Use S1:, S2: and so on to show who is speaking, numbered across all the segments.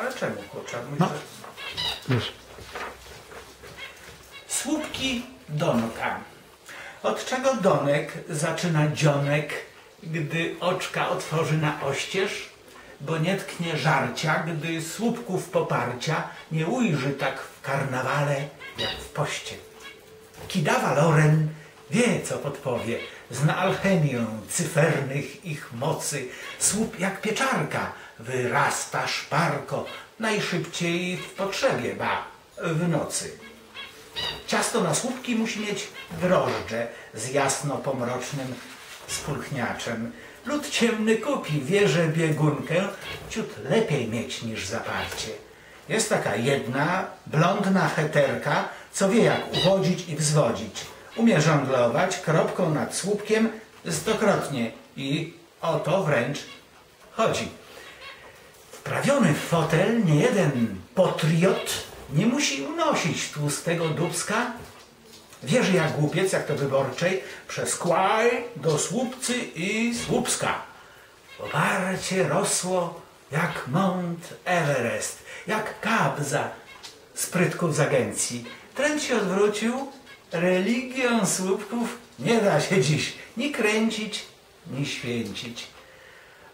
S1: Ale czemu kurczak?
S2: No. Już.
S1: Słupki donka. Od czego donek zaczyna dzionek, gdy oczka otworzy na oścież? Bo nie tknie żarcia, gdy słupków poparcia nie ujrzy tak w karnawale, jak w poście. Kidawa Loren wie, co podpowie, zna alchemię cyfernych ich mocy. Słup jak pieczarka wyrasta szparko, najszybciej w potrzebie, ba, w nocy. Ciasto na słupki musi mieć drożdże z jasno-pomrocznym spulchniaczem. Lud ciemny kupi, wie, że biegunkę ciut lepiej mieć niż zaparcie. Jest taka jedna, blondna heterka, co wie jak uwodzić i wzwodzić. Umie żonglować kropką nad słupkiem stokrotnie i o to wręcz chodzi. Wprawiony w fotel niejeden patriot nie musi unosić tłustego dubska. Wierzy jak głupiec, jak to wyborczej, przez kłaj do słupcy i słupska. Poparcie rosło jak Mount Everest, jak kabza sprytków z agencji. Trend się odwrócił, religią słupków nie da się dziś ni kręcić, ni święcić.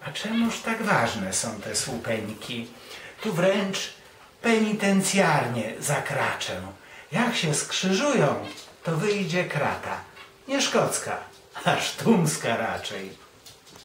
S1: A czemuż tak ważne są te słupeńki? Tu wręcz penitencjarnie zakraczę. Jak się skrzyżują, to wyjdzie krata. Nie szkocka, a sztumska raczej.